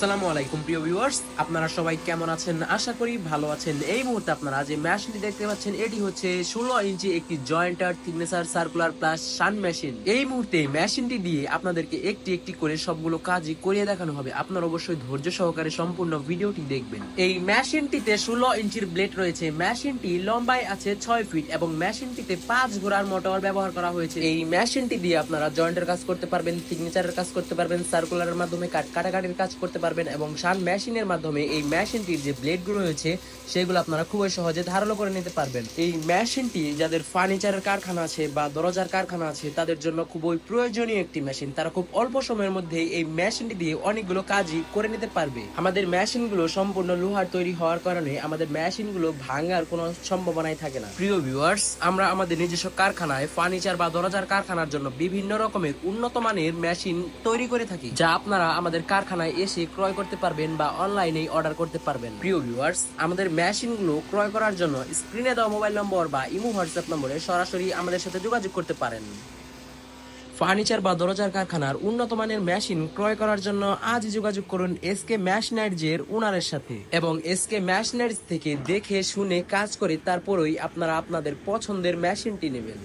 আসসালামু আলাইকুম, প্রিয় ভিউয়ার্স আপনারা সবাই কেমন আছেন? আশা করি ভালো আছেন। এই মুহূর্তে আপনারা যে মেশিনটি দেখতে পাচ্ছেন, এটি হচ্ছে ষোলো ইঞ্চি একটি জয়েন্টার থিকনেসার সার্কুলার প্লাস শান মেশিন এই মুহূর্তে মেশিনটি দিয়ে আপনাদেরকে একটি একটি করে সবগুলো কাজই করিয়ে দেখানো হবে। আপনারা অবশ্যই ধৈর্য সহকারে সম্পূর্ণ ভিডিওটি দেখবেন। এই মেশিনটিতে ষোলো ইঞ্চির ব্লেড রয়েছে। মেশিনটি লম্বায় আছে ছয় ফিট এবং মেশিনটিতে পাঁচ ঘোড়ার মোটর ব্যবহার করা হয়েছে। এই মেশিনটি দিয়ে আপনারা জয়েন্টের কাজ করতে পারবেন সিগনেচারের কাজ করতে পারবেন সার্কুলারের মাধ্যমে কাট কাটাকাটির কাজ করতে পারবেন। এবং শান মেশিনের মাধ্যমে এই মেশিনটির যে ব্লেডগুলো রয়েছে, সেগুলো আপনারা খুবই সহজে ধারালো করে নিতে পারবেন। এই মেশিনটি যাদের ফার্নিচারের কারখানা আছে বা দরজার কারখানা আছে, তাদের জন্য খুবই প্রয়োজনীয় একটি মেশিন। তারা খুব অল্প সময়ের মধ্যে এই মেশিনটি দিয়ে অনেকগুলো কাজই করে নিতে পারবে। আমাদের মেশিনগুলো সম্পূর্ণ লোহার তৈরি হওয়ার কারণে আমাদের মেশিনগুলো ভাঙার কোনো সম্ভাবনাই থাকে না। প্রিয় ভিউয়ার্স আমরা আমাদের নিজস্ব কারখানায় ফার্নিচার বা দরজার কারখানার জন্য বিভিন্ন রকমের উন্নত মানের মেশিন তৈরি করে থাকি, যা আপনারা আমাদের কারখানায় এসে ক্রয় করতে পারবেন বা অনলাইনে অর্ডার করতে পারবেন। প্রিয় ভিউয়ার্স আমাদের মেশিনগুলো ক্রয় করার জন্য স্ক্রিনে দেওয়া মোবাইল নম্বর বা ইমো হোয়াটসঅ্যাপ নম্বরে সরাসরি আমাদের সাথে যোগাযোগ করতে পারেন। ফার্নিচার বা দরজার কারখানার উন্নত মানের মেশিন ক্রয় করার জন্য আজই যোগাযোগ করুন এসকে ম্যাশনাইটজের ওনারের সাথে। এবং এসকে ম্যাশনাইটস থেকে দেখে, শুনে, কাজ করে তারপরই আপনারা আপনাদের পছন্দের মেশিনটি নেবেন।